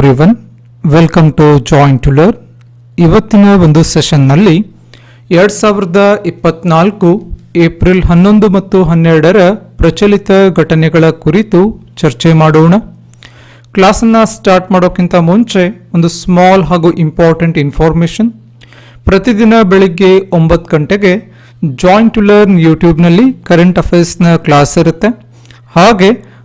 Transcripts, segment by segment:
Everyone welcome to join to learn ಇವತ್ತಿನ ಒಂದು ಸೆಷನ್ನಲ್ಲಿ ಎರಡು ಸಾವಿರದ ಇಪ್ಪತ್ನಾಲ್ಕು, ಏಪ್ರಿಲ್ ಹನ್ನೊಂದು ಮತ್ತು ಹನ್ನೆರಡರ ಪ್ರಚಲಿತ ಘಟನೆಗಳ ಕುರಿತು ಚರ್ಚೆ ಮಾಡೋಣ. ಕ್ಲಾಸನ್ನು ಸ್ಟಾರ್ಟ್ ಮಾಡೋಕ್ಕಿಂತ ಮುಂಚೆ ಒಂದು ಸ್ಮಾಲ್ ಹಾಗೂ ಇಂಪಾರ್ಟೆಂಟ್ ಇನ್ಫಾರ್ಮೇಷನ್ ಪ್ರತಿದಿನ ಬೆಳಿಗ್ಗೆ ಒಂಬತ್ತು ಗಂಟೆಗೆ ಜಾಯಿನ್ ಟು ಲರ್ನ್ ಯೂಟ್ಯೂಬ್ನಲ್ಲಿ ಕರೆಂಟ್ ಅಫೇರ್ಸ್ನ ಕ್ಲಾಸ್ ಇರುತ್ತೆ. ಹಾಗೆ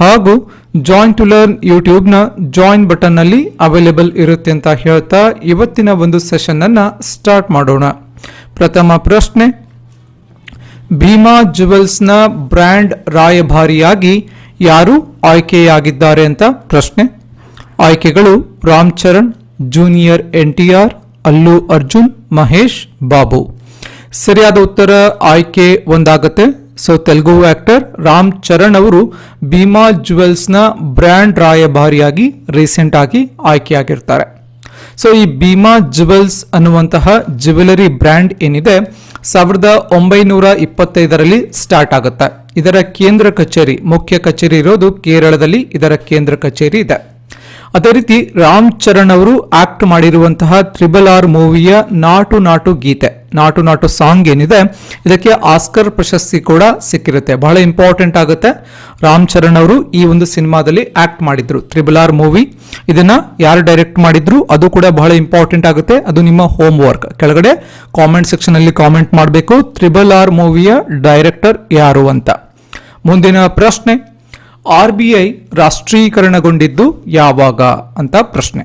ಹಾಗೂ ಜಾಯಿನ್ ಟು ಲರ್ನ್ ಯೂಟ್ಯೂಬ್ನ ಜಾಯಿನ್ ಬಟನ್ನಲ್ಲಿ ಅವೈಲೇಬಲ್ ಇರುತ್ತೆ ಅಂತ ಹೇಳ್ತಾ ಇವತ್ತಿನ ಒಂದು ಸೆಷನನ್ನು ಸ್ಟಾರ್ಟ್ ಮಾಡೋಣ. ಪ್ರಥಮ ಪ್ರಶ್ನೆ, ಭೀಮಾ ಜುವೆಲ್ಸ್ನ ಬ್ರ್ಯಾಂಡ್ ರಾಯಭಾರಿಯಾಗಿ ಯಾರು ಆಯ್ಕೆಯಾಗಿದ್ದಾರೆ ಅಂತ ಪ್ರಶ್ನೆ. ಆಯ್ಕೆಗಳು Ram Charan junior N T R, Allu Arjun, Mahesh, Babu. ಸರಿಯಾದ ಉತ್ತರ ಆಯ್ಕೆ ಒಂದಾಗತ್ತೆ. ಸೊ ತೆಲುಗು ಆಕ್ಟರ್ ರಾಮ್ ಚರಣ್ ಅವರು ಭೀಮಾ ಜುವೆಲ್ಸ್ನ ಬ್ರ್ಯಾಂಡ್ ರಾಯಭಾರಿಯಾಗಿ ರೀಸೆಂಟ್ ಆಗಿ ಆಯ್ಕೆಯಾಗಿರ್ತಾರೆ. ಸೊ ಈ ಭೀಮಾ ಜುವೆಲ್ಸ್ ಅನ್ನುವಂತಹ ಜ್ಯುವೆಲರಿ ಬ್ರ್ಯಾಂಡ್ ಏನಿದೆ, ಸಾವಿರದ ಒಂಬೈನೂರ ಇಪ್ಪತ್ತೈದರಲ್ಲಿ ಸ್ಟಾರ್ಟ್ ಆಗುತ್ತೆ. ಇದರ ಕೇಂದ್ರ ಕಚೇರಿ, ಮುಖ್ಯ ಕಚೇರಿ ಇರೋದು ಕೇರಳದಲ್ಲಿ, ಇದರ ಕೇಂದ್ರ ಕಚೇರಿ ಇದೆ. ಅದೇ ರೀತಿ ರಾಮ್ ಚರಣ್ ಅವರು ಆಕ್ಟ್ ಮಾಡಿರುವಂತಹ ತ್ರಿಬಲ್ ಆರ್ ಮೂವಿಯ ನಾಟು ನಾಟು ಗೀತೆ, ನಾಟು ನಾಟು ಸಾಂಗ್ ಏನಿದೆ, ಇದಕ್ಕೆ ಆಸ್ಕರ್ ಪ್ರಶಸ್ತಿ ಕೂಡ ಸಿಕ್ಕಿರುತ್ತೆ. ಬಹಳ ಇಂಪಾರ್ಟೆಂಟ್ ಆಗುತ್ತೆ. ರಾಮ್ ಚರಣ್ ಅವರು ಈ ಒಂದು ಸಿನಿಮಾದಲ್ಲಿ ಆಕ್ಟ್ ಮಾಡಿದ್ರು. ತ್ರಿಬಲ್ ಆರ್ ಮೂವಿ ಇದನ್ನ ಯಾರು ಡೈರೆಕ್ಟ್ ಮಾಡಿದ್ರು, ಅದು ಕೂಡ ಬಹಳ ಇಂಪಾರ್ಟೆಂಟ್ ಆಗುತ್ತೆ. ಅದು ನಿಮ್ಮ ಹೋಮ್ ವರ್ಕ್ ಕೆಳಗಡೆ ಕಾಮೆಂಟ್ ಸೆಕ್ಷನ್ ಅಲ್ಲಿ ಕಾಮೆಂಟ್ ಮಾಡಬೇಕು. ತ್ರಿಬಲ್ ಆರ್ ಮೂವಿಯ ಡೈರೆಕ್ಟರ್ ಯಾರು ಅಂತ. ಮುಂದಿನ ಪ್ರಶ್ನೆ. ಆರ್ ಬಿ ಐ ರಾಷ್ಟ್ರೀಕರಣಗೊಂಡಿದ್ದು ಯಾವಾಗ ಅಂತ ಪ್ರಶ್ನೆ.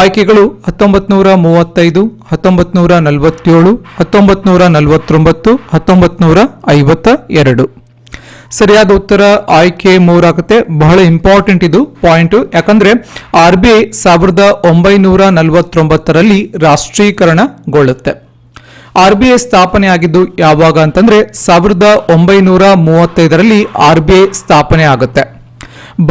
ಆಯ್ಕೆಗಳು ಹತ್ತೊಂಬತ್ತು ನೂರ ಮೂವತ್ತೈದು ಹತ್ತೊಂಬತ್ತು ನೂರ ನಲವತ್ತೇಳು ಹತ್ತೊಂಬತ್ತು ನೂರ ನಲವತ್ತೊಂಬತ್ತು ಹತ್ತೊಂಬತ್ತು ನೂರ ಐವತ್ತ ಎರಡು ಸರಿಯಾದ ಉತ್ತರ ಆಯ್ಕೆ ಮೂರಾಗುತ್ತೆ. ಬಹಳ ಇಂಪಾರ್ಟೆಂಟ್ ಇದು ಪಾಯಿಂಟ್. ಯಾಕಂದ್ರೆ ಆರ್ ಬಿ ಐ ಸಾವಿರದ ಒಂಬೈನೂರ ನಲವತ್ತೊಂಬತ್ತರಲ್ಲಿ ರಾಷ್ಟ್ರೀಕರಣಗೊಳ್ಳುತ್ತೆ. ಆರ್ ಸ್ಥಾಪನೆಯಾಗಿದ್ದು ಯಾವಾಗ ಅಂತಂದ್ರೆ ಸಾವಿರದ ಒಂಬೈನೂರ ಮೂವತ್ತೈದರಲ್ಲಿ ಆರ್ಬಿಐ ಸ್ಥಾಪನೆ ಆಗುತ್ತೆ.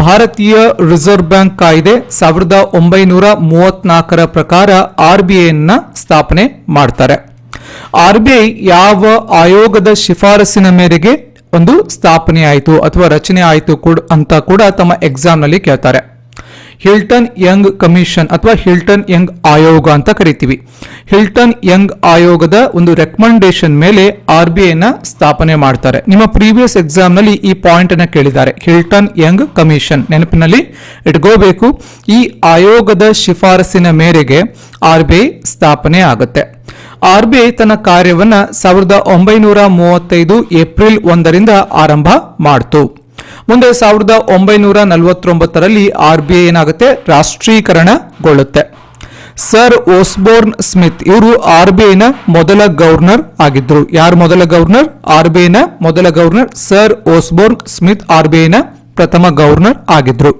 ಭಾರತೀಯ ರಿಸರ್ವ್ ಬ್ಯಾಂಕ್ ಕಾಯ್ದೆ ಸಾವಿರದ ಒಂಬೈನೂರ ಮೂವತ್ನಾಲ್ಕರ ಪ್ರಕಾರ ಆರ್ಬಿಐನ ಸ್ಥಾಪನೆ ಮಾಡ್ತಾರೆ. ಆರ್ಬಿಐ ಯಾವ ಆಯೋಗದ ಶಿಫಾರಸಿನ ಮೇರೆಗೆ ಒಂದು ಸ್ಥಾಪನೆ ಆಯಿತು ಅಥವಾ ರಚನೆ ಆಯಿತು ಕೂಡ ಅಂತ ಕೂಡ ತಮ್ಮ ಎಕ್ಸಾಮ್ನಲ್ಲಿ ಕೇಳ್ತಾರೆ. ಹಿಲ್ಟನ್ ಯಂಗ್ ಕಮಿಷನ್ ಅಥವಾ ಹಿಲ್ಟನ್ ಯಂಗ್ ಆಯೋಗ ಅಂತ ಕರಿತೀವಿ. ಹಿಲ್ಟನ್ ಯಂಗ್ ಆಯೋಗದ ಒಂದು ರೆಕಮೆಂಡೇಶನ್ ಮೇಲೆ ಆರ್ ಬಿ ಐನ ಸ್ಥಾಪನೆ ಮಾಡ್ತಾರೆ. ನಿಮ್ಮ ಪ್ರೀವಿಯಸ್ ಎಕ್ಸಾಮ್ನಲ್ಲಿ ಈ ಪಾಯಿಂಟ್ ಅನ್ನ ಕೇಳಿದ್ದಾರೆ. ಹಿಲ್ಟನ್ ಯಂಗ್ ಕಮಿಷನ್ ನೆನಪಿನಲ್ಲಿ ಇಟ್ಕೋಬೇಕು. ಈ ಆಯೋಗದ ಶಿಫಾರಸಿನ ಮೇರೆಗೆ ಆರ್ ಬಿ ಐ ಸ್ಥಾಪನೆ ಆಗುತ್ತೆ. ಆರ್ ಬಿ ಐ ತನ್ನ ಕಾರ್ಯವನ್ನ ಸಾವಿರದ ಒಂಬೈನೂರ ಮೂವತ್ತೈದು ಏಪ್ರಿಲ್ ಒಂದರಿಂದ ಆರಂಭ ಮಾಡ್ತು. ಮುಂದೆ ಸಾವಿರದ ಒಂಬೈನೂರ ನಲವತ್ತೊಂಬತ್ತರಲ್ಲಿ ಆರ್ ಬಿ ಐ ಏನಾಗುತ್ತೆ? ರಾಷ್ಟ್ರೀಕರಣಗೊಳ್ಳುತ್ತೆ. ಸರ್ ಓಸ್ಬೋರ್ನ್ ಸ್ಮಿತ್ ಇವರು ಆರ್ ಬಿ ಐನ ಮೊದಲ ಗವರ್ನರ್ ಆಗಿದ್ರು. ಯಾರು ಮೊದಲ ಗವರ್ನರ್? ಆರ್ ಬಿ ಐನ ಮೊದಲ governor sir Osborne Smith R B ಐನ ಪ್ರಥಮ ಗವರ್ನರ್ ಆಗಿದ್ರು.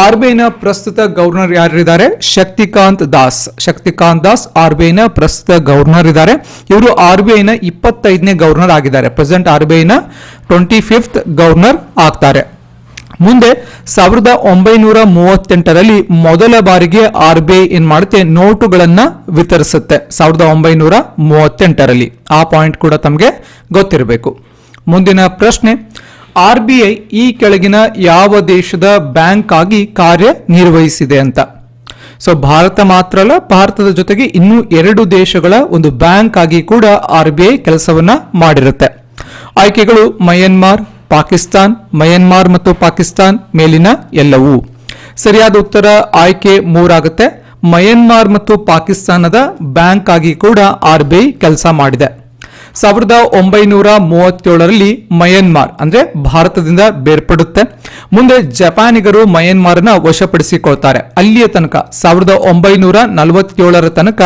ಆರ್ ಬಿ ಐನ ಪ್ರಸ್ತುತ ಗವರ್ನರ್ ಯಾರಿದ್ದಾರೆ? ಶಕ್ತಿಕಾಂತ್ ದಾಸ್. ಶಕ್ತಿಕಾಂತ್ ದಾಸ್ ಆರ್ಬಿಐನ ಪ್ರಸ್ತುತ ಗವರ್ನರ್ ಇದ್ದಾರೆ. ಇವರು ಆರ್ಬಿಐನ ಇಪ್ಪತ್ತೈದನೇ ಗವರ್ನರ್ ಆಗಿದ್ದಾರೆ. ಪ್ರೆಸೆಂಟ್ ಆರ್ಬಿಐನ ಟ್ವೆಂಟಿ ಫಿಫ್ತ್ ಗವರ್ನರ್ ಆಗ್ತಾರೆ. ಮುಂದೆ ಸಾವಿರದ ಒಂಬೈನೂರ ಮೂವತ್ತೆಂಟರಲ್ಲಿ ಮೊದಲ ಬಾರಿಗೆ ಆರ್ ಬಿ ಐ ಏನ್ ಮಾಡುತ್ತೆ? ನೋಟುಗಳನ್ನ ವಿತರಿಸುತ್ತೆ. ಸಾವಿರದ ಒಂಬೈನೂರ ಮೂವತ್ತೆಂಟರಲ್ಲಿ. ಆ ಪಾಯಿಂಟ್ ಕೂಡ ತಮಗೆ ಗೊತ್ತಿರಬೇಕು. ಮುಂದಿನ ಪ್ರಶ್ನೆ ಆರ್ ಬಿ ಐ ಈ ಕೆಳಗಿನ ಯಾವ ದೇಶದ ಬ್ಯಾಂಕ್ ಆಗಿ ಕಾರ್ಯನಿರ್ವಹಿಸಿದೆ ಅಂತ. ಸೊ ಭಾರತ ಮಾತ್ರ ಅಲ್ಲ, ಭಾರತದ ಜೊತೆಗೆ ಇನ್ನೂ ಎರಡು ದೇಶಗಳ ಒಂದು ಬ್ಯಾಂಕ್ ಆಗಿ ಕೂಡ ಆರ್ಬಿಐ ಕೆಲಸವನ್ನ ಮಾಡಿರುತ್ತೆ. ಆಯ್ಕೆಗಳು ಮಯನ್ಮಾರ್, ಪಾಕಿಸ್ತಾನ್, ಮಯನ್ಮಾರ್ ಮತ್ತು ಪಾಕಿಸ್ತಾನ್ ಮೇಲಿನ ಎಲ್ಲವೂ. ಸರಿಯಾದ ಉತ್ತರ ಆಯ್ಕೆ ಮೂರಾಗುತ್ತೆ. ಮಯನ್ಮಾರ್ ಮತ್ತು ಪಾಕಿಸ್ತಾನದ ಬ್ಯಾಂಕ್ ಆಗಿ ಕೂಡ ಆರ್ಬಿಐ ಕೆಲಸ ಮಾಡಿದೆ. ಸಾವಿರದ ಒಂಬೈನೂರ ಮೂವತ್ತೇಳರಲ್ಲಿ ಮಯನ್ಮಾರ್, ಅಂದ್ರೆ ಭಾರತದಿಂದ ಬೇರ್ಪಡುತ್ತೆ. ಮುಂದೆ ಜಪಾನಿಗರು ಮಯನ್ಮಾರ್ನ ವಶಪಡಿಸಿಕೊಳ್ತಾರೆ. ಅಲ್ಲಿಯ ತನಕ, ಸಾವಿರದ ಒಂಬೈನೂರ ನಲವತ್ತೇಳರ ತನಕ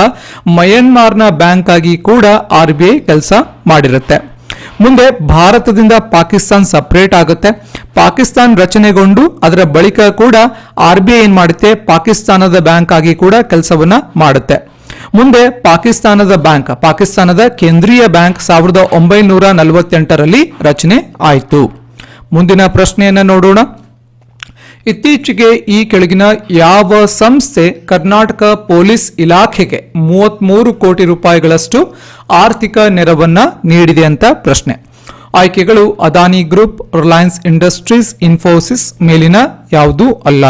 ಮಯನ್ಮಾರ್ನ ಬ್ಯಾಂಕ್ ಆಗಿ ಕೂಡ ಆರ್ ಬಿ ಐ ಕೆಲಸ ಮಾಡಿರುತ್ತೆ. ಮುಂದೆ ಭಾರತದಿಂದ ಪಾಕಿಸ್ತಾನ್ ಸಪರೇಟ್ ಆಗುತ್ತೆ. ಪಾಕಿಸ್ತಾನ್ ರಚನೆಗೊಂಡು ಅದರ ಬಳಿಕ ಕೂಡ ಆರ್ ಬಿ ಐ ಏನ್ ಮಾಡುತ್ತೆ? ಪಾಕಿಸ್ತಾನದ ಬ್ಯಾಂಕ್ ಆಗಿ ಕೂಡ ಕೆಲಸವನ್ನ ಮಾಡುತ್ತೆ. ಮುಂದೆ ಪಾಕಿಸ್ತಾನದ ಬ್ಯಾಂಕ್, ಪಾಕಿಸ್ತಾನದ ಕೇಂದ್ರೀಯ ಬ್ಯಾಂಕ್ ಸಾವಿರದ ಒಂಬೈನೂರ ನಲವತ್ತೆಂಟರಲ್ಲಿ ರಚನೆ ಆಯಿತು. ಮುಂದಿನ ಪ್ರಶ್ನೆಯನ್ನು ನೋಡೋಣ. ಇತ್ತೀಚೆಗೆ ಈ ಕೆಳಗಿನ ಯಾವ ಸಂಸ್ಥೆ ಕರ್ನಾಟಕ ಪೊಲೀಸ್ ಇಲಾಖೆಗೆ ಮೂವತ್ಮೂರು ಕೋಟಿ ರೂಪಾಯಿಗಳಷ್ಟು ಆರ್ಥಿಕ ನೆರವನ್ನ ನೀಡಿದೆ ಅಂತ ಪ್ರಶ್ನೆ. ಆಯ್ಕೆಗಳು ಅದಾನಿ ಗ್ರೂಪ್ ರಿಲಯನ್ಸ್ ಇಂಡಸ್ಟ್ರೀಸ್ ಇನ್ಫೋಸಿಸ್ ಮೇಲಿನ ಯಾವುದೂ ಅಲ್ಲ.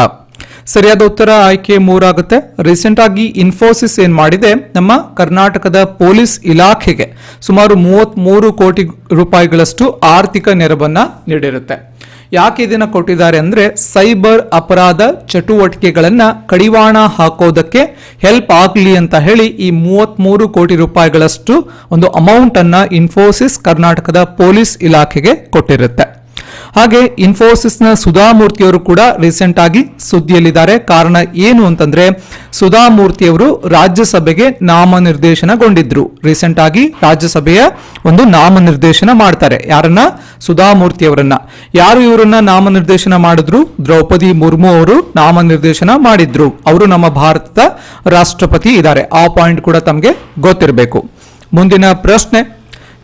ಸರಿಯಾದ ಉತ್ತರ ಆಯ್ಕೆ ಮೂರಾಗುತ್ತೆ. ರೀಸೆಂಟ್ ಆಗಿ ಇನ್ಫೋಸಿಸ್ ಏನ್ ಮಾಡಿದೆ? ನಮ್ಮ ಕರ್ನಾಟಕದ ಪೊಲೀಸ್ ಇಲಾಖೆಗೆ ಸುಮಾರು ಮೂವತ್ಮೂರು ಕೋಟಿ ರೂಪಾಯಿಗಳಷ್ಟು ಆರ್ಥಿಕ ನೆರವನ್ನ ನೀಡಿರುತ್ತೆ. ಯಾಕೆ ಇದನ್ನ ಕೊಟ್ಟಿದ್ದಾರೆ ಅಂದ್ರೆ ಸೈಬರ್ ಅಪರಾಧ ಚಟುವಟಿಕೆಗಳನ್ನ ಕಡಿವಾಣ ಹಾಕೋದಕ್ಕೆ ಹೆಲ್ಪ್ ಆಗಲಿ ಅಂತ ಹೇಳಿ ಈ ಮೂವತ್ಮೂರು ಕೋಟಿ ರೂಪಾಯಿಗಳಷ್ಟು ಒಂದು ಅಮೌಂಟ್ ಅನ್ನ ಇನ್ಫೋಸಿಸ್ ಕರ್ನಾಟಕದ ಪೊಲೀಸ್ ಇಲಾಖೆಗೆ ಕೊಟ್ಟಿರುತ್ತೆ. ಹಾಗೆ ಇನ್ಫೋಸಿಸ್ನ ಸುಧಾಮೂರ್ತಿಯವರು ಕೂಡ ರೀಸೆಂಟ್ ಆಗಿ ಸುದ್ದಿಯಲ್ಲಿದ್ದಾರೆ. ಕಾರಣ ಏನು ಅಂತಂದ್ರೆ, ಸುಧಾಮೂರ್ತಿಯವರು ರಾಜ್ಯಸಭೆಗೆ ನಾಮನಿರ್ದೇಶನಗೊಂಡಿದ್ರು. ರೀಸೆಂಟ್ ಆಗಿ ರಾಜ್ಯಸಭೆಯ ಒಂದು ನಾಮನಿರ್ದೇಶನ ಮಾಡ್ತಾರೆ. ಯಾರನ್ನ? ಸುಧಾಮೂರ್ತಿಯವರನ್ನ. ಯಾರು ಇವರನ್ನ ನಾಮನಿರ್ದೇಶನ ಮಾಡಿದ್ರು? ದ್ರೌಪದಿ ಮುರ್ಮು ಅವರು ನಾಮನಿರ್ದೇಶನ ಮಾಡಿದ್ರು. ಅವರು ನಮ್ಮ ಭಾರತದ ರಾಷ್ಟ್ರಪತಿ ಇದ್ದಾರೆ. ಆ ಪಾಯಿಂಟ್ ಕೂಡ ತಮಗೆ ಗೊತ್ತಿರಬೇಕು. ಮುಂದಿನ ಪ್ರಶ್ನೆ.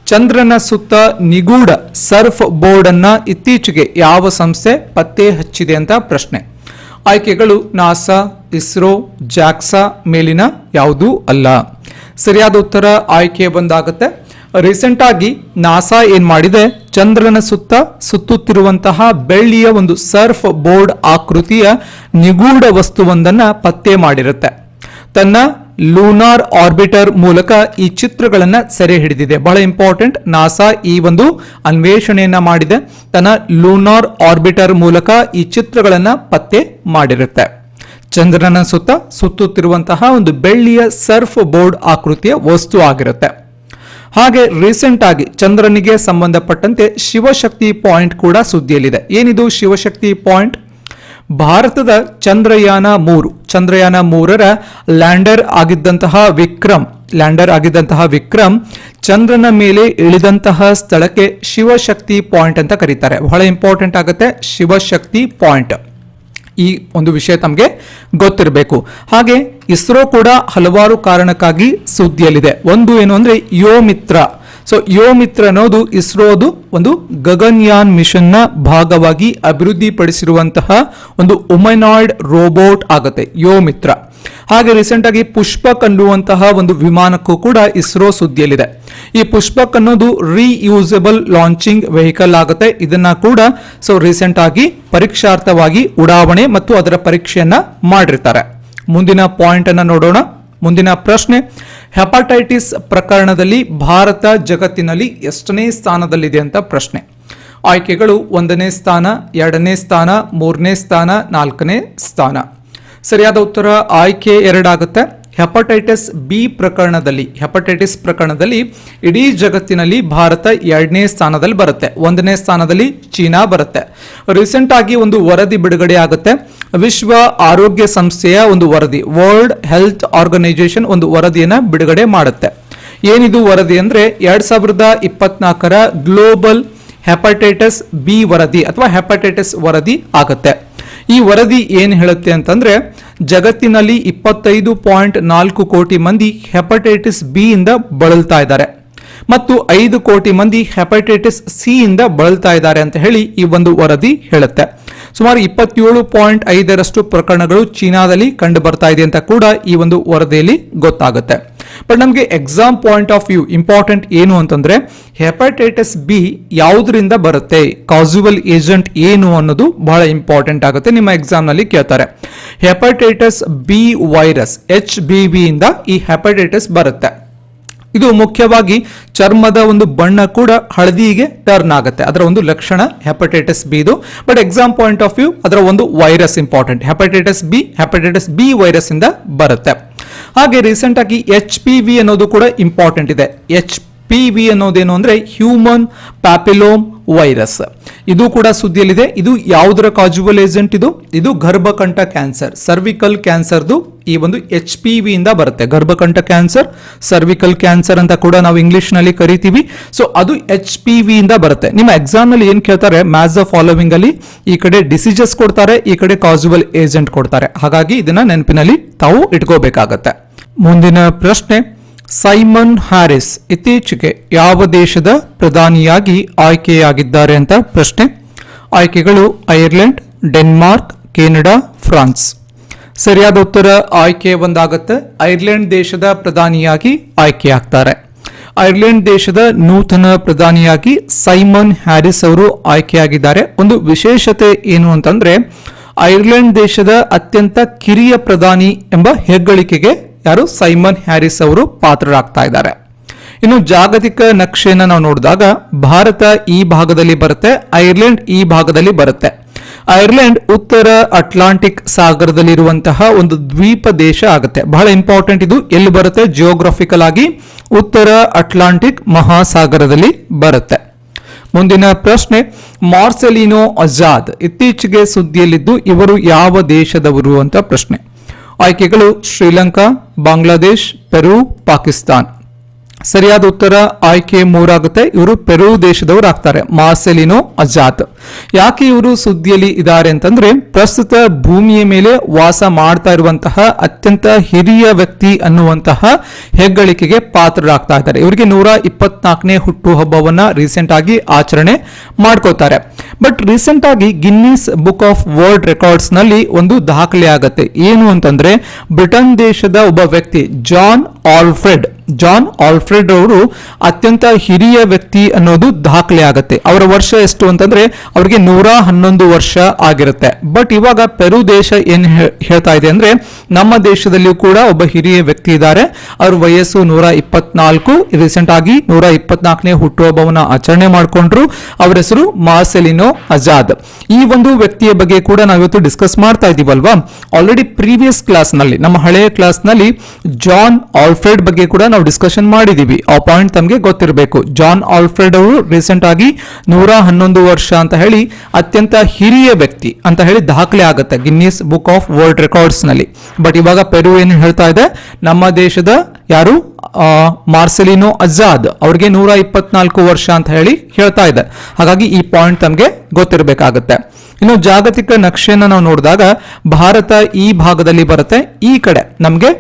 ಚಂದ್ರನ ಸುತ್ತ ನಿಗೂಢ ಸರ್ಫ್ ಬೋರ್ಡ್ ಅನ್ನ ಇತ್ತೀಚೆಗೆ ಯಾವ ಸಂಸ್ಥೆ ಪತ್ತೆ ಹಚ್ಚಿದೆ ಅಂತ ಪ್ರಶ್ನೆ. ಆಯ್ಕೆಗಳು ನಾಸಾ, ಇಸ್ರೋ, ಜಾಕ್ಸಾ ಮೇಲಿನ ಯಾವುದೂ ಅಲ್ಲ. ಸರಿಯಾದ ಉತ್ತರ ಆಯ್ಕೆ ಬಂದಾಗುತ್ತೆ. ರೀಸೆಂಟ್ ಆಗಿ ನಾಸಾ ಏನ್ ಮಾಡಿದೆ? ಚಂದ್ರನ ಸುತ್ತ ಸುತ್ತುತ್ತಿರುವಂತಹ ಬೆಳ್ಳಿಯ ಒಂದು ಸರ್ಫ್ ಬೋರ್ಡ್ ಆಕೃತಿಯ ನಿಗೂಢ ವಸ್ತುವೊಂದನ್ನ ಪತ್ತೆ ಮಾಡಿರುತ್ತೆ. ತನ್ನ ಲೂನಾರ್ ಆರ್ಬಿಟರ್ ಮೂಲಕ ಈ ಚಿತ್ರಗಳನ್ನು ಸೆರೆ ಹಿಡಿದಿದೆ. ಬಹಳ ಇಂಪಾರ್ಟೆಂಟ್. ನಾಸಾ ಈ ಒಂದು ಅನ್ವೇಷಣೆಯನ್ನ ಮಾಡಿದೆ. ತನ್ನ ಲೂನಾರ್ ಆರ್ಬಿಟರ್ ಮೂಲಕ ಈ ಚಿತ್ರಗಳನ್ನು ಪತ್ತೆ ಮಾಡಿರುತ್ತೆ. ಚಂದ್ರನ ಸುತ್ತ ಸುತ್ತುತ್ತಿರುವಂತಹ ಒಂದು ಬೆಳ್ಳಿಯ ಸರ್ಫ್ ಬೋರ್ಡ್ ಆಕೃತಿಯ ವಸ್ತು ಆಗಿರುತ್ತೆ. ಹಾಗೆ ರೀಸೆಂಟ್ ಆಗಿ ಚಂದ್ರನಿಗೆ ಸಂಬಂಧಪಟ್ಟಂತೆ ಶಿವಶಕ್ತಿ ಪಾಯಿಂಟ್ ಕೂಡ ಸುದ್ದಿಯಲ್ಲಿದೆ. ಏನಿದು ಶಿವಶಕ್ತಿ ಪಾಯಿಂಟ್? ಭಾರತದ ಚಂದ್ರಯಾನ ಮೂರು. ಚಂದ್ರಯಾನ ಮೂರರ ಲ್ಯಾಂಡರ್ ಆಗಿದ್ದಂತಹ ವಿಕ್ರಮ್, ಲ್ಯಾಂಡರ್ ಆಗಿದ್ದಂತಹ ವಿಕ್ರಮ್ ಚಂದ್ರನ ಮೇಲೆ ಇಳಿದಂತಹ ಸ್ಥಳಕ್ಕೆ ಶಿವಶಕ್ತಿ ಪಾಯಿಂಟ್ ಅಂತ ಕರೀತಾರೆ. ಬಹಳ ಇಂಪಾರ್ಟೆಂಟ್ ಆಗುತ್ತೆ ಶಿವಶಕ್ತಿ ಪಾಯಿಂಟ್. ಈ ಒಂದು ವಿಷಯ ತಮಗೆ ಗೊತ್ತಿರಬೇಕು. ಹಾಗೆ ಇಸ್ರೋ ಕೂಡ ಹಲವಾರು ಕಾರಣಕ್ಕಾಗಿ ಸುದ್ದಿಯಲ್ಲಿದೆ. ಒಂದು ಏನು ಅಂದ್ರೆ ಯೋ ಮಿತ್ರ ಸೊ ಯೋ ಮಿತ್ರ ಅನ್ನೋದು ಇಸ್ರೋದು ಒಂದು ಗಗನ್ಯಾನ್ ಮಿಷನ್ನ ಭಾಗವಾಗಿ ಅಭಿವೃದ್ಧಿಪಡಿಸಿರುವಂತಹ ಒಂದು ಒಮೆನಾಯ್ಡ್ ರೋಬೋಟ್ ಆಗುತ್ತೆ ಯೋ ಮಿತ್ರ ಹಾಗೆ ರೀಸೆಂಟ್ ಆಗಿ ಪುಷ್ಪಕ್ ಅನ್ನುವಂತಹ ಒಂದು ವಿಮಾನಕ್ಕೂ ಕೂಡ ಇಸ್ರೋ ಸುದ್ದಿಯಲ್ಲಿದೆ. ಈ ಪುಷ್ಪಕ್ ಅನ್ನೋದು ರೀಯೂಸಬಲ್ ಲಾಂಚಿಂಗ್ ವೆಹಿಕಲ್ ಆಗುತ್ತೆ. ಇದನ್ನ ಕೂಡ ಸೊ ರೀಸೆಂಟ್ ಆಗಿ ಪರೀಕ್ಷಾರ್ಥವಾಗಿ ಉಡಾವಣೆ ಮತ್ತು ಅದರ ಪರೀಕ್ಷೆಯನ್ನ ಮಾಡಿರ್ತಾರೆ. ಮುಂದಿನ ಪಾಯಿಂಟ್ ಅನ್ನ ನೋಡೋಣ. ಮುಂದಿನ ಪ್ರಶ್ನೆ ಹೆಪಟೈಟಿಸ್ ಪ್ರಕರಣದಲ್ಲಿ ಭಾರತ ಜಗತ್ತಿನಲ್ಲಿ ಎಷ್ಟನೇ ಸ್ಥಾನದಲ್ಲಿದೆ ಅಂತ ಪ್ರಶ್ನೆ. ಆಯ್ಕೆಗಳು ಒಂದನೇ ಸ್ಥಾನ, ಎರಡನೇ ಸ್ಥಾನ, ಮೂರನೇ ಸ್ಥಾನ, ನಾಲ್ಕನೇ ಸ್ಥಾನ. ಸರಿಯಾದ ಉತ್ತರ ಆಯ್ಕೆ ಎರಡಾಗುತ್ತೆ. ಹೆಪಟೈಟಿಸ್ ಬಿ ಪ್ರಕರಣದಲ್ಲಿ, ಹೆಪಟೈಟಿಸ್ ಪ್ರಕರಣದಲ್ಲಿ ಇಡೀ ಜಗತ್ತಿನಲ್ಲಿ ಭಾರತ ಎರಡನೇ ಸ್ಥಾನದಲ್ಲಿ ಬರುತ್ತೆ. ಒಂದನೇ ಸ್ಥಾನದಲ್ಲಿ ಚೀನಾ ಬರುತ್ತೆ. ರೀಸೆಂಟ್ ಆಗಿ ಒಂದು ವರದಿ ಬಿಡುಗಡೆ ಆಗುತ್ತೆ. ವಿಶ್ವ ಆರೋಗ್ಯ ಸಂಸ್ಥೆಯ ಒಂದು ವರದಿ ವರ್ಲ್ಡ್ ಹೆಲ್ತ್ ಆರ್ಗನೈಸೇಷನ್ ಒಂದು ವರದಿಯನ್ನು ಬಿಡುಗಡೆ ಮಾಡುತ್ತೆ. ಏನಿದು ವರದಿ ಅಂದ್ರೆ, ಎರಡ್ ಸಾವಿರದ ಇಪ್ಪತ್ನಾಲ್ಕರ ಗ್ಲೋಬಲ್ ಹೆಪಟೈಟಿಸ್ ಬಿ ವರದಿ ಅಥವಾ ಹೆಪಟೈಟಿಸ್ ವರದಿ ಆಗುತ್ತೆ. ಈ ವರದಿ ಏನು ಹೇಳುತ್ತೆ ಅಂತಂದ್ರೆ, ಜಗತ್ತಿನಲ್ಲಿ ಇಪ್ಪತ್ತೈದು ಪಾಯಿಂಟ್ ನಾಲ್ಕು ಕೋಟಿ ಮಂದಿ ಹೆಪಟೈಟಿಸ್ ಬಿ ಇಂದ ಬಳಲ್ತಾ ಇದ್ದಾರೆ. ಮತ್ತು ಐದು ಕೋಟಿ ಮಂದಿ ಹೆಪಟೈಟಿಸ್ ಸಿ ಇಂದ ಬಳಲ್ತಾ ಇದ್ದಾರೆ ಅಂತ ಹೇಳಿ ಈ ಒಂದು ವರದಿ ಹೇಳುತ್ತೆ. ಸುಮಾರು ಇಪ್ಪತ್ತೇಳು ಪಾಯಿಂಟ್ ಐದರಷ್ಟು ಪ್ರಕರಣಗಳು ಚೀನಾದಲ್ಲಿ ಕಂಡು ಬರ್ತಾ ಇದೆ ಅಂತ ಕೂಡ ಈ ಒಂದು ವರದಿಯಲ್ಲಿ ಗೊತ್ತಾಗುತ್ತೆ. ಬಟ್ ನಮಗೆ exam point of view important ಏನು ಅಂತಂದ್ರೆ ಹೆಪಟೈಟಿಸ್ ಬಿ ಯಾವುದರಿಂದ ಬರುತ್ತೆ ಕಾಸುವಲ್ ಏಜೆಂಟ್ ಏನು ಅನ್ನೋದು ಬಹಳ ಇಂಪಾರ್ಟೆಂಟ್ ಆಗುತ್ತೆ ನಿಮ್ಮ ಎಕ್ಸಾಮ್ನಲ್ಲಿ ಕೇಳ್ತಾರೆ. Hepatitis B virus H B ಇಂದ ಈ ಹೆಪಟೈಟಿಸ್ ಬರುತ್ತೆ. ಇದು ಮುಖ್ಯವಾಗಿ ಚರ್ಮದ ಒಂದು ಬಣ್ಣ ಕೂಡ ಹಳದಿಗೆ ಟರ್ನ್ ಆಗುತ್ತೆ. ಅದರ ಒಂದು ಲಕ್ಷಣ ಹೆಪಟೈಟಿಸ್ ಬಿ ಇದು. But exam point of view ಅದರ ಒಂದು virus important hepatitis B hepatitis B virus ಇಂದ ಬರುತ್ತೆ. ಹಾಗೆ ರೀಸೆಂಟ್ ಆಗಿ ಎಚ್ ಪಿ ವಿ ಅನ್ನೋದು ಕೂಡ ಇಂಪಾರ್ಟೆಂಟ್ ಇದೆ. ಎಚ್ ಪಿ ವಿ ಅನ್ನೋದೇನು ಅಂದ್ರೆ ಹ್ಯೂಮನ್ ಪ್ಯಾಪಿಲೋಮ್ ವೈರಸ್ ಇದು ಕೂಡ ಸುದ್ದಿಯಲ್ಲಿದೆ. ಇದು ಯಾವುದರ ಕಾಜುವಲ್ ಏಜೆಂಟ್ ಇದು? ಇದು ಗರ್ಭಕಂಠ ಕ್ಯಾನ್ಸರ್ ಸರ್ವಿಕಲ್ ಕ್ಯಾನ್ಸರ್ದು ಈ ಒಂದು ಎಚ್ ಪಿ ವಿ ಇಂದ ಬರುತ್ತೆ. ಗರ್ಭಕಂಠ ಕ್ಯಾನ್ಸರ್ ಸರ್ವಿಕಲ್ ಕ್ಯಾನ್ಸರ್ ಅಂತ ಕೂಡ ನಾವು ಇಂಗ್ಲಿಷ್ನಲ್ಲಿ ಕರಿತೀವಿ. ಸೊ ಅದು ಎಚ್ ಪಿ ವಿ ಇಂದ ಬರುತ್ತೆ. ನಿಮ್ಮ ಎಕ್ಸಾಮ್ನಲ್ಲಿ ಏನ್ ಕೇಳ್ತಾರೆ? ಮ್ಯಾಸ್ ದ ಫಾಲೋವಿಂಗ್ ಅಲ್ಲಿ ಈ ಕಡೆ ಡಿಸೀಜಸ್ ಕೊಡ್ತಾರೆ, ಈ ಕಡೆ ಕಾಜುವಲ್ ಏಜೆಂಟ್ ಕೊಡ್ತಾರೆ. ಹಾಗಾಗಿ ಇದನ್ನ ನೆನಪಿನಲ್ಲಿ ತಾವು ಇಟ್ಕೋಬೇಕಾಗತ್ತೆ. ಮುಂದಿನ ಪ್ರಶ್ನೆ. ಸೈಮನ್ ಹ್ಯಾರಿಸ್ ಇತ್ತೀಚೆಗೆ ಯಾವ ದೇಶದ ಪ್ರಧಾನಿಯಾಗಿ ಆಯ್ಕೆಯಾಗಿದ್ದಾರೆ ಅಂತ ಪ್ರಶ್ನೆ. ಆಯ್ಕೆಗಳು ಐರ್ಲೆಂಡ್, ಡೆನ್ಮಾರ್ಕ್, ಕೆನಡಾ, ಫ್ರಾನ್ಸ್. ಸರಿಯಾದ ಉತ್ತರ ಆಯ್ಕೆ ಒಂದಾಗುತ್ತೆ. ಐರ್ಲೆಂಡ್ ದೇಶದ ಪ್ರಧಾನಿಯಾಗಿ ಆಯ್ಕೆಯಾಗ್ತಾರೆ. ಐರ್ಲೆಂಡ್ ದೇಶದ ನೂತನ ಪ್ರಧಾನಿಯಾಗಿ ಸೈಮನ್ ಹ್ಯಾರಿಸ್ ಅವರು ಆಯ್ಕೆಯಾಗಿದ್ದಾರೆ. ಒಂದು ವಿಶೇಷತೆ ಏನು ಅಂತಂದ್ರೆ, ಐರ್ಲೆಂಡ್ ದೇಶದ ಅತ್ಯಂತ ಕಿರಿಯ ಪ್ರಧಾನಿ ಎಂಬ ಹೆಗ್ಗಳಿಕೆಗೆ ಯಾರು? ಸೈಮನ್ ಹ್ಯಾರಿಸ್ ಅವರು ಪಾತ್ರರಾಗ್ತಾ ಇದ್ದಾರೆ. ಇನ್ನು ಜಾಗತಿಕ ನಕ್ಷೆಯನ್ನು ನಾವು ನೋಡಿದಾಗ ಭಾರತ ಈ ಭಾಗದಲ್ಲಿ ಬರುತ್ತೆ, ಐರ್ಲೆಂಡ್ ಈ ಭಾಗದಲ್ಲಿ ಬರುತ್ತೆ. ಐರ್ಲೆಂಡ್ ಉತ್ತರ ಅಟ್ಲಾಂಟಿಕ್ ಸಾಗರದಲ್ಲಿರುವಂತಹ ಒಂದು ದ್ವೀಪ ದೇಶ ಆಗುತ್ತೆ. ಬಹಳ ಇಂಪಾರ್ಟೆಂಟ್ ಇದು. ಎಲ್ಲಿ ಬರುತ್ತೆ? ಜಿಯೋಗ್ರಫಿಕಲ್ ಆಗಿ ಉತ್ತರ ಅಟ್ಲಾಂಟಿಕ್ ಮಹಾಸಾಗರದಲ್ಲಿ ಬರುತ್ತೆ. ಮುಂದಿನ ಪ್ರಶ್ನೆ, ಮಾರ್ಸೆಲಿನೋ ಅಜಾದ್ ಇತ್ತೀಚೆಗೆ ಸುದ್ದಿಯಲ್ಲಿದ್ದು ಇವರು ಯಾವ ದೇಶದವರು ಅಂತ ಪ್ರಶ್ನೆ. ಆಯ್ಕೆಗಳು ಶ್ರೀಲಂಕಾ ಬಾಂಗ್ಲಾದೇಶ್ ಪೆರು ಪಾಕಿಸ್ತಾನ್ ಸರಿಯಾದ ಉತ್ತರ ಆಯ್ಕೆ ಮೂರಾಗುತ್ತೆ. ಇವರು ಪೆರು ದೇಶದವರು ಆಗ್ತಾರೆ. ಮಾರ್ಸೆಲಿನೋ ಅಜಾತ್ ಯಾಕೆ ಇವರು ಸುದ್ದಿಯಲ್ಲಿ ಇದ್ದಾರೆ ಅಂತಂದ್ರೆ, ಪ್ರಸ್ತುತ ಭೂಮಿಯ ಮೇಲೆ ವಾಸ ಮಾಡ್ತಾ ಇರುವಂತಹ ಅತ್ಯಂತ ಹಿರಿಯ ವ್ಯಕ್ತಿ ಅನ್ನುವಂತಹ ಹೆಗ್ಗಳಿಕೆಗೆ ಪಾತ್ರರಾಗ್ತಾ ಇದ್ದಾರೆ. ಇವರಿಗೆ ನೂರ ಇಪ್ಪತ್ನಾಲ್ಕನೇ ಹುಟ್ಟುಹಬ್ಬವನ್ನ ರೀಸೆಂಟ್ ಆಗಿ ಆಚರಣೆ ಮಾಡ್ಕೋತಾರೆ ಬಟ್ ರೀಸೆಂಟ್ ಆಗಿ ಗಿನ್ನಿಸ್ ಬುಕ್ ಆಫ್ ವರ್ಲ್ಡ್ ರೆಕಾರ್ಡ್ಸ್ನಲ್ಲಿ ಒಂದು ದಾಖಲೆ ಆಗುತ್ತೆ. ಏನು ಅಂತಂದ್ರೆ, ಬ್ರಿಟನ್ ದೇಶದ ಒಬ್ಬ ವ್ಯಕ್ತಿ ಜಾನ್ ಆಲ್ಫ್ರೆಡ್ ಜಾನ್ ಆಲ್ಫ್ರೆಡ್ ಅವರು ಅತ್ಯಂತ ಹಿರಿಯ ವ್ಯಕ್ತಿ ಅನ್ನೋದು ದಾಖಲೆ ಆಗುತ್ತೆ. ಅವರ ವರ್ಷ ಎಷ್ಟು ಅಂತಂದ್ರೆ ಅವರಿಗೆ ನೂರ ಹನ್ನೊಂದು ವರ್ಷ ಆಗಿರುತ್ತೆ. ಬಟ್ ಇವಾಗ ಪೆರು ದೇಶ ಏನ್ ಹೇಳ್ತಾ ಇದೆ ಅಂದ್ರೆ ನಮ್ಮ ದೇಶದಲ್ಲಿಯೂ ಕೂಡ ಒಬ್ಬ ಹಿರಿಯ ವ್ಯಕ್ತಿ ಇದ್ದಾರೆ. ಅವ್ರ ವಯಸ್ಸು ನೂರ ಇಪ್ಪತ್ನಾಲ್ಕು ರೀಸೆಂಟ್ ಆಗಿ ನೂರ ಇಪ್ಪತ್ನಾಲ್ಕನೇ ಹುಟ್ಟುಹಬ್ಬವನ್ನ ಆಚರಣೆ ಮಾಡಿಕೊಂಡ್ರು. ಅವರ ಹೆಸರು ಮಾರ್ಸೆಲಿನೋ ಅಜಾದ್. ಈ ಒಂದು ವ್ಯಕ್ತಿಯ ಬಗ್ಗೆ ಕೂಡ ನಾವಿವತ್ತು ಡಿಸ್ಕಸ್ ಮಾಡ್ತಾ ಇದೀವಲ್ವಾ ಆಲ್ರೆಡಿ ಪ್ರೀವಿಯಸ್ ಕ್ಲಾಸ್ನಲ್ಲಿ, ನಮ್ಮ ಹಳೆಯ ಕ್ಲಾಸ್ನಲ್ಲಿ ಜಾನ್ ಆಲ್ಫ್ರೆಡ್ ಬಗ್ಗೆ ಕೂಡ ನಾವು ಡಿಸ್ಕಷನ್ ಮಾಡಿದೀವಿ. ಆ ಪಾಯಿಂಟ್ ತಮಗೆ ಗೊತ್ತಿರಬೇಕು. ಜಾನ್ ಆಲ್ಫ್ರೆಡ್ ಅವರು ರೀಸೆಂಟ್ ಆಗಿ ನೂರ ಹನ್ನೊಂದು ವರ್ಷ ಅಂತ ಹೇಳಿ ಅತ್ಯಂತ ಹಿರಿಯ ವ್ಯಕ್ತಿ ಅಂತ ಹೇಳಿ ದಾಖಲೆ ಆಗುತ್ತೆ ಗಿನ್ನಿಸ್ ಬುಕ್ ಆಫ್ ವರ್ಲ್ಡ್ ರೆಕಾರ್ಡ್ಸ್ನಲ್ಲಿ. ಬಟ್ ಇವಾಗ ಪೆರು ಏನು ಹೇಳ್ತಾ ಇದೆ? ನಮ್ಮ ದೇಶದ ಯಾರು? ಮಾರ್ಸೆಲಿನೋ ಅಜಾದ್ ಅವ್ರಿಗೆ ನೂರ ಇಪ್ಪತ್ನಾಲ್ಕು ವರ್ಷ ಅಂತ ಹೇಳಿ ಹೇಳ್ತಾ ಇದೆ. ಹಾಗಾಗಿ ಈ ಪಾಯಿಂಟ್ ತಮಗೆ ಗೊತ್ತಿರಬೇಕಾಗುತ್ತೆ. ಇನ್ನು ಜಾಗತಿಕ ನಕ್ಷೆಯನ್ನು ನಾವು ನೋಡಿದಾಗ ಭಾರತ ಈ ಭಾಗದಲ್ಲಿ ಬರುತ್ತೆ, ಈ ಕಡೆ. ನಮಗೆ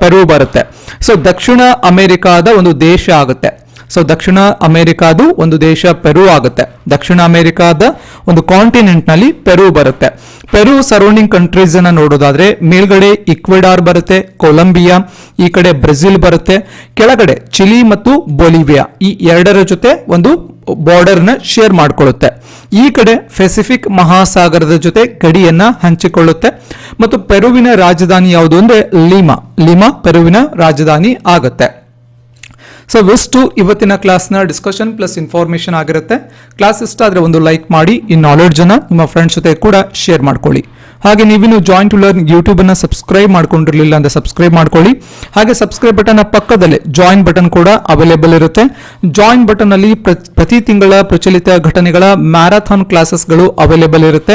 ಪೆರು ಬರುತ್ತೆ. ಸೊ ದಕ್ಷಿಣ ಅಮೆರಿಕಾದ ಒಂದು ದೇಶ ಆಗುತ್ತೆ. ಸೊ ದಕ್ಷಿಣ ಅಮೆರಿಕಾದು ಒಂದು ದೇಶ ಪೆರು ಆಗುತ್ತೆ. ದಕ್ಷಿಣ ಅಮೆರಿಕಾದ ಒಂದು ಕಾಂಟಿನೆಂಟ್ನಲ್ಲಿ ಪೆರು ಬರುತ್ತೆ. ಪೆರು ಸರೌಂಡಿಂಗ್ ಕಂಟ್ರೀಸ್ ಅನ್ನ ನೋಡೋದಾದ್ರೆ, ಮೇಲ್ಗಡೆ ಇಕ್ವೆಡಾರ್ ಬರುತ್ತೆ, ಕೊಲಂಬಿಯಾ, ಈ ಕಡೆ ಬ್ರೆಜಿಲ್ ಬರುತ್ತೆ, ಕೆಳಗಡೆ ಚಿಲಿ ಮತ್ತು ಬೊಲಿವಿಯಾ, ಈ ಎರಡರ ಜೊತೆ ಒಂದು ಬಾರ್ಡರ್ನ ಶೇರ್ ಮಾಡಿಕೊಳ್ಳುತ್ತೆ. ಈ ಕಡೆ ಪೆಸಿಫಿಕ್ ಮಹಾಸಾಗರದ ಜೊತೆ ಗಡಿಯನ್ನ ಹಂಚಿಕೊಳ್ಳುತ್ತೆ. ಮತ್ತು ಪೆರುವಿನ ರಾಜಧಾನಿ ಯಾವುದು ಅಂದ್ರೆ ಲಿಮಾ. ಲಿಮಾ ಪೆರುವಿನ ರಾಜಧಾನಿ ಆಗತ್ತೆ. ಸೊ ವಿಷ್ಟು ಇವತ್ತಿನ ಕ್ಲಾಸ್ನ ಡಿಸ್ಕಷನ್ ಪ್ಲಸ್ ಇನ್ಫಾರ್ಮೇಷನ್ ಆಗಿರುತ್ತೆ. ಕ್ಲಾಸ್ ಇಷ್ಟ ಆದರೆ ಒಂದು ಲೈಕ್ ಮಾಡಿ, ಈ ನಾಲೆಡ್ಜನ್ನು ನಿಮ್ಮ ಫ್ರೆಂಡ್ಸ್ ಜೊತೆ ಕೂಡ ಶೇರ್ ಮಾಡ್ಕೊಳ್ಳಿ. ಹಾಗೆ ನೀವಿನ್ನು ಜಾಯಿಂಟ್ ಲರ್ನ್ ಯೂಟ್ಯೂಬ್ ಅನ್ನ ಸಬ್ಸ್ಕ್ರೈಬ್ ಮಾಡ್ಕೊಂಡಿರಲಿಲ್ಲ ಅಂದರೆ ಸಬ್ಸ್ಕ್ರೈಬ್ ಮಾಡ್ಕೊಳ್ಳಿ. ಹಾಗೆ ಸಬ್ಸ್ಕ್ರೈಬ್ ಬಟನ್ ಪಕ್ಕದಲ್ಲೇ ಜಾಯಿನ್ ಬಟನ್ ಕೂಡ ಅವೈಲೇಬಲ್ ಇರುತ್ತೆ. ಜಾಯಿನ್ ಬಟನ್ ಅಲ್ಲಿ ಪ್ರ- ಪ್ರತಿ ತಿಂಗಳ ಪ್ರಚಲಿತ ಘಟನೆಗಳ ಮ್ಯಾರಥಾನ್ ಕ್ಲಾಸಸ್ಗಳು ಅವೈಲೇಬಲ್ ಇರುತ್ತೆ.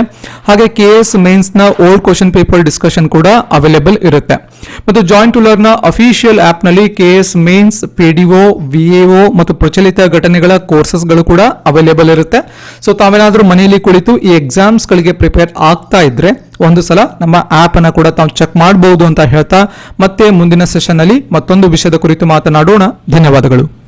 ಹಾಗೆ ಕೆ ಎಸ್ ಮೇನ್ಸ್ನ ಓಲ್ಡ್ ಕ್ವಶನ್ ಪೇಪರ್ ಡಿಸ್ಕಷನ್ ಕೂಡ ಅವೈಲೇಬಲ್ ಇರುತ್ತೆ. ಮತ್ತು ಜಾಯಿನ್ ಟು ಆ್ಯಪ್ನಲ್ಲಿ K S mains P D O V A O ಮತ್ತು ಪ್ರಚಲಿತ ಘಟನೆಗಳ ಕೋರ್ಸಸ್ಗಳು ಕೂಡ ಅವೈಲೇಬಲ್ ಇರುತ್ತೆ. ಸೊ ತಾವೇನಾದರೂ ಮನೆಯಲ್ಲಿ ಕುಳಿತು ಈ ಎಕ್ಸಾಮ್ಸ್ಗಳಿಗೆ ಪ್ರಿಪೇರ್ ಆಗ್ತಾ ಇದ್ರೆ ಒಂದು ಸಲ ನಮ್ಮ ಆ್ಯಪನ್ನು ಕೂಡ ತಾವು ಚೆಕ್ ಮಾಡಬಹುದು ಅಂತ ಹೇಳ್ತಾ ಮತ್ತೆ ಮುಂದಿನ ಸೆಷನ್ನಲ್ಲಿ ಮತ್ತೊಂದು ವಿಷಯದ ಕುರಿತು ಮಾತನಾಡೋಣ. ಧನ್ಯವಾದಗಳು.